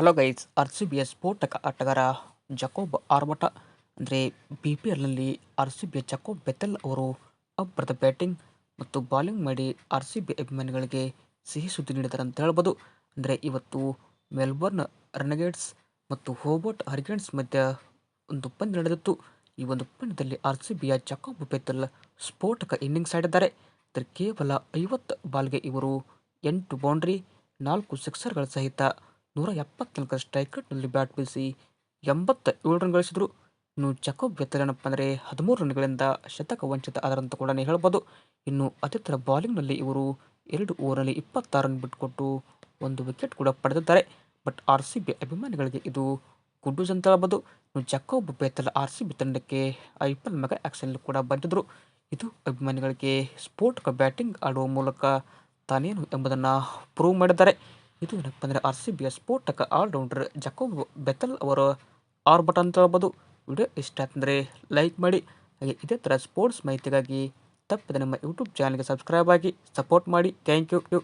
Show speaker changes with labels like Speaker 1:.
Speaker 1: Hello guys R C ಬಿಯ ಸ್ಫೋಟಕ ಆಟಗಾರ ಜಕೋಬ್ ಆರ್ಬಟ ಅಂದರೆ ಬಿ ಪಿ ಎಲ್ನಲ್ಲಿ ಆರ್ ಸಿ ಬಿಯ ಜಕೋಬ್ ಬೆತೆಲ್ ಅವರು ಅಬ್ಬರದ ಬ್ಯಾಟಿಂಗ್ ಮತ್ತು ಬಾಲಿಂಗ್ ಮಾಡಿ ಆರ್ ಸಿ ಬಿ ಅಭಿಮಾನಿಗಳಿಗೆ ಸಿಹಿ ಸುದ್ದಿ ನೀಡಿದ್ದಾರೆ ಅಂತ ಹೇಳ್ಬೋದು. ಅಂದರೆ ಇವತ್ತು ಮೆಲ್ಬರ್ನ್ ರನಗೇಟ್ಸ್ ಮತ್ತು ಹೋಬರ್ಟ್ ಹರಿಗೇನ್ಸ್ ಮಧ್ಯ ಒಂದು ಪಂದ್ಯ ನಡೆದಿತ್ತು. ಈ ಒಂದು ಪಂದ್ಯದಲ್ಲಿ ಆರ್ ಸಿ ಬಿಯ ಜಕೋಬ್ ಬೆತೆಲ್ ಸ್ಫೋಟಕ ಇನ್ನಿಂಗ್ಸ್ ಆಡಿದ್ದಾರೆ. ಅಂದರೆ ಕೇವಲ ಐವತ್ತು ಬಾಲ್ಗೆ ಇವರು ಎಂಟು ಬೌಂಡ್ರಿ ನಾಲ್ಕು ಸಿಕ್ಸರ್ಗಳ ಸಹಿತ ನೂರ ಎಪ್ಪತ್ನಾಲ್ಕರ ಸ್ಟ್ರೈಕ್ ರೇಟ್ನಲ್ಲಿ ಬ್ಯಾಟ್ ಬೀಳಿಸಿ ಎಂಬತ್ತ ಏಳು ರನ್ ಗಳಿಸಿದರು. ಇನ್ನು ಜಕೋಬ್ ಎತ್ತರೇನಪ್ಪ ಅಂದರೆ ಹದಿಮೂರು ರನ್ಗಳಿಂದ ಶತಕ ವಂಚಿತ ಆದರಂತ ಕೂಡ ಹೇಳ್ಬೋದು. ಇನ್ನು ಥರ ಬಾಲಿಂಗ್ನಲ್ಲಿ ಇವರು ಎರಡು ಓವರಲ್ಲಿ ಇಪ್ಪತ್ತಾರು ರನ್ ಬಿಟ್ಟುಕೊಟ್ಟು ಒಂದು ವಿಕೆಟ್ ಕೂಡ ಪಡೆದಿದ್ದಾರೆ. ಬಟ್ ಆರ್ ಸಿ ಬಿ ಅಭಿಮಾನಿಗಳಿಗೆ ಇದು ಗುಡ್ ನ್ಯೂಸ್ ಅಂತ ಹೇಳ್ಬೋದು ಇನ್ನು Jacob Bethell R C B ತಂಡಕ್ಕೆ ಐ ಪಿ ಎಲ್ ಕೂಡ ಬಂದಿದ್ದರು ಇದು ಅಭಿಮಾನಿಗಳಿಗೆ ಸ್ಫೋಟಕ ಬ್ಯಾಟಿಂಗ್ ಆಡುವ ಮೂಲಕ ತಾನೇನು ಎಂಬುದನ್ನು ಪ್ರೂವ್ ಮಾಡಿದ್ದಾರೆ. ಇದು ಏನಪ್ಪ ಅಂದರೆ ಆರ್ ಸಿ ಬಿಯ ಸ್ಫೋಟಕ ಆಲ್ರೌಂಡರ್ ಜಕೋಬ್ ಬೆತಲ್ ಅವರ ಆರ್ಬಟ್ ಅಂತ ಹೇಳ್ಬೋದು. ವಿಡಿಯೋ ಇಷ್ಟ ಅಂದರೆ ಲೈಕ್ ಮಾಡಿ. ಹಾಗೆ ಇದೇ ಥರ ಸ್ಪೋರ್ಟ್ಸ್ ಮಾಹಿತಿಗಾಗಿ ತಪ್ಪದೆ ನಮ್ಮ ಯೂಟ್ಯೂಬ್ ಚಾನಲ್ಗೆ ಸಬ್ಸ್ಕ್ರೈಬ್ ಆಗಿ ಸಪೋರ್ಟ್ ಮಾಡಿ. Thank you